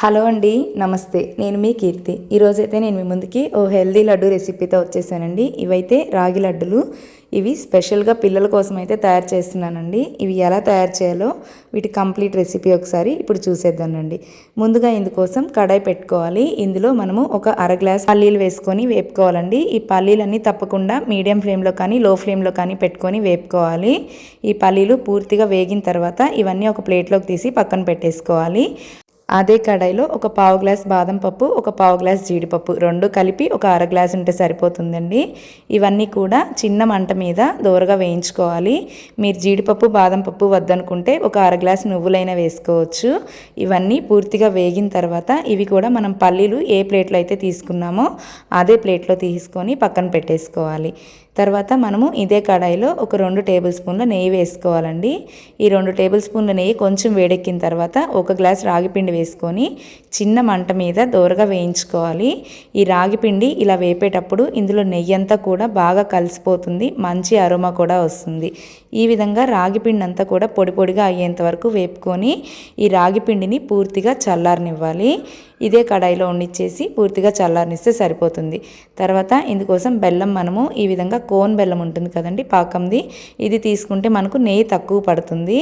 Hello అండి నమస్తే. నేను మీ కీర్తి. ఈరోజైతే నేను మీ ముందుకి ఓ హెల్దీ లడ్డు రెసిపీతో వచ్చేసానండి. ఇవైతే రాగి లడ్డులు. ఇవి స్పెషల్గా పిల్లల కోసం అయితే తయారు చేస్తున్నానండి. ఇవి ఎలా తయారు చేయాలో వీటి కంప్లీట్ రెసిపీ ఒకసారి ఇప్పుడు చూసేద్దానండి ముందుగా ఇందుకోసం కడాయి పెట్టుకోవాలి. ఇందులో మనము ఒక అర గ్లాస్ పల్లీలు వేసుకొని వేపుకోవాలండి. ఈ పల్లీలన్నీ తప్పకుండా మీడియం ఫ్లేమ్లో కానీ లో ఫ్లేమ్లో కానీ పెట్టుకొని వేపుకోవాలి. ఈ పల్లీలు పూర్తిగా వేగిన తర్వాత ఇవన్నీ ఒక ప్లేట్లోకి తీసి పక్కన పెట్టేసుకోవాలి. అదే కడాయిలో ఒక పావు గ్లాస్ బాదం పప్పు ఒక పావు గ్లాస్ జీడిపప్పు రెండు కలిపి ఒక అర గ్లాస్ ఉంటే సరిపోతుందండి. ఇవన్నీ కూడా చిన్న మంట మీద దూరగా వేయించుకోవాలి. మీరు జీడిపప్పు బాదం పప్పు వద్దనుకుంటే ఒక అర గ్లాస్ నువ్వులైనా వేసుకోవచ్చు. ఇవన్నీ పూర్తిగా వేగిన తర్వాత ఇవి కూడా మనం పల్లీలు ఏ ప్లేట్లో అయితే తీసుకున్నామో అదే ప్లేట్లో తీసుకొని పక్కన పెట్టేసుకోవాలి. తర్వాత మనము ఇదే కడాయిలో ఒక రెండు టేబుల్ స్పూన్ల నెయ్యి వేసుకోవాలండి. ఈ రెండు టేబుల్ స్పూన్ల నెయ్యి కొంచెం వేడెక్కిన తర్వాత ఒక గ్లాస్ రాగిపిండి వేసుకొని చిన్న మంట మీద దోరగా వేయించుకోవాలి. ఈ రాగి పిండి ఇలా వేపేటప్పుడు ఇందులో నెయ్యి అంతా కూడా బాగా కలిసిపోతుంది. మంచి అరోమా కూడా వస్తుంది. ఈ విధంగా రాగి పిండి అంతా కూడా పొడి పొడిగా అయ్యేంత వరకు వేపుకొని ఈ రాగి పిండిని పూర్తిగా చల్లారనివ్వాలి. ఇదే కడాయిలో ఉండిచ్చేసి పూర్తిగా చల్లారనిస్తే సరిపోతుంది. తర్వాత ఇందుకోసం బెల్లం మనము ఈ విధంగా కోన్ బెల్లం ఉంటుంది కదండి పాకంది ఇది తీసుకుంటే మనకు నెయ్యి తక్కువ పడుతుంది.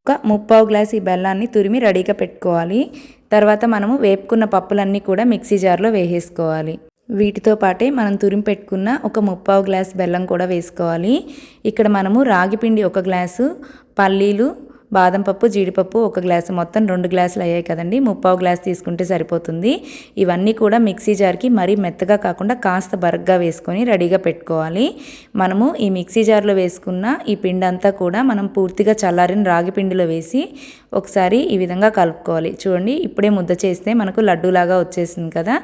ఒక ముప్పావు గ్లాస్ ఈ బెల్లాన్ని తురిమి రెడీగా పెట్టుకోవాలి. తర్వాత మనము వేపుకున్న పప్పులన్నీ కూడా మిక్సీ జార్లో వేసేసుకోవాలి. వీటితో పాటే మనం తురిమి పెట్టుకున్న ఒక ముప్పావు గ్లాస్ బెల్లం కూడా వేసుకోవాలి. ఇక్కడ మనము రాగి పిండి ఒక గ్లాసు పల్లీలు బాదం పప్పు జీడిపప్పు ఒక గ్లాసు మొత్తం రెండు గ్లాసులు అయ్యాయి కదండి. ముప్పావు గ్లాస్ తీసుకుంటే సరిపోతుంది. ఇవన్నీ కూడా మిక్సీ జార్కి మరీ మెత్తగా కాకుండా కాస్త బరగ్గా వేసుకొని రెడీగా పెట్టుకోవాలి. మనము ఈ మిక్సీ జార్లో వేసుకున్న ఈ పిండి అంతా కూడా మనం పూర్తిగా చల్లారిన రాగి పిండిలో వేసి ఒకసారి ఈ విధంగా కలుపుకోవాలి. చూడండి ఇప్పుడే ముద్ద చేస్తే మనకు లడ్డూలాగా వచ్చేసింది కదా.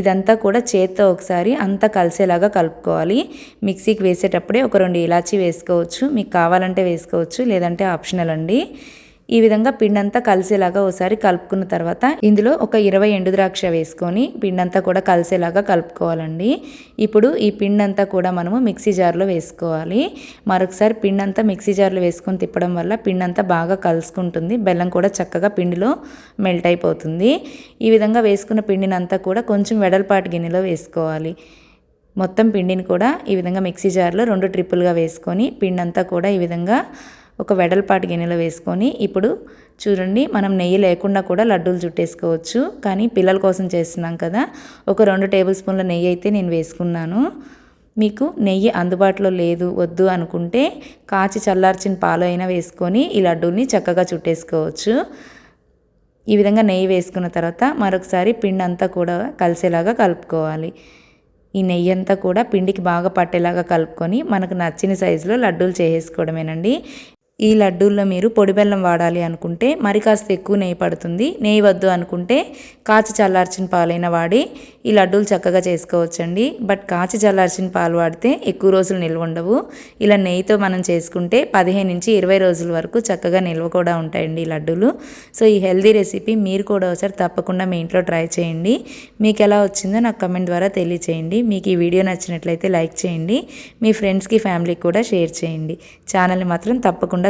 ఇదంతా కూడా చేత్తో ఒకసారి అంతా కలిసేలాగా కలుపుకోవాలి. మిక్సీకి వేసేటప్పుడే ఒక రెండు ఇలాచీ వేసుకోవచ్చు. మీకు కావాలంటే వేసుకోవచ్చు లేదంటే ఆప్షనల్ అండి. ఈ విధంగా పిండంతా కలిసేలాగా ఒకసారి కలుపుకున్న తర్వాత ఇందులో ఒక ఇరవై ఎండు ద్రాక్ష వేసుకొని పిండంతా కూడా కలిసేలాగా కలుపుకోవాలండి. ఇప్పుడు ఈ పిండంతా కూడా మనము మిక్సీ జార్లో వేసుకోవాలి. మరొకసారి పిండంతా మిక్సీ జార్లో వేసుకొని తిప్పడం వల్ల పిండంతా బాగా కలుసుకుంటుంది. బెల్లం కూడా చక్కగా పిండిలో మెల్ట్ అయిపోతుంది. ఈ విధంగా వేసుకున్న పిండినంతా కూడా కొంచెం వెడల్పాటి గిన్నెలో వేసుకోవాలి. మొత్తం పిండిని కూడా ఈ విధంగా మిక్సీ జార్లో రెండు ట్రిప్పులుగా వేసుకొని పిండంతా కూడా ఈ విధంగా ఒక వెడల్పాటి గిన్నెలో వేసుకొని ఇప్పుడు చూడండి మనం నెయ్యి లేకుండా కూడా లడ్డూలు చుట్టేసుకోవచ్చు. కానీ పిల్లల కోసం చేస్తున్నాం కదా. ఒక రెండు టేబుల్ స్పూన్ల నెయ్యి అయితే నేను వేసుకున్నాను. మీకు నెయ్యి అందుబాటులో లేదు వద్దు అనుకుంటే కాచి చల్లార్చిన పాలు అయినా వేసుకొని ఈ లడ్డూల్ని చక్కగా చుట్టేసుకోవచ్చు. ఈ విధంగా నెయ్యి వేసుకున్న తర్వాత మరొకసారి పిండి అంతా కూడా కలిసేలాగా కలుపుకోవాలి. ఈ నెయ్యి అంతా కూడా పిండికి బాగా పట్టేలాగా కలుపుకొని మనకు నచ్చిన సైజులో లడ్డూలు చేసేసుకోవడమేనండి. ఈ లడ్డూల్లో మీరు పొడి బెల్లం వాడాలి అనుకుంటే మరి కాస్త ఎక్కువ నెయ్యి పడుతుంది. నెయ్యి వద్దు అనుకుంటే కాచి చల్లార్చిన పాలైన వాడి ఈ లడ్డూలు చక్కగా చేసుకోవచ్చండి. బట్ కాచి చల్లార్చిన పాలు వాడితే ఎక్కువ రోజులు నిల్వ ఉండవు. ఇలా నెయ్యితో మనం చేసుకుంటే పదిహేను నుంచి ఇరవై రోజుల వరకు చక్కగా నిల్వ కూడా ఉంటాయండి ఈ లడ్డూలు. సో ఈ హెల్దీ రెసిపీ మీరు కూడా ఒకసారి తప్పకుండా మీ ఇంట్లో ట్రై చేయండి. మీకు ఎలా వచ్చిందో నాకు కమెంట్ ద్వారా తెలియచేయండి. మీకు ఈ వీడియో నచ్చినట్లయితే లైక్ చేయండి. మీ ఫ్రెండ్స్కి ఫ్యామిలీకి కూడా షేర్ చేయండి. ఛానల్ని మాత్రం తప్పకుండా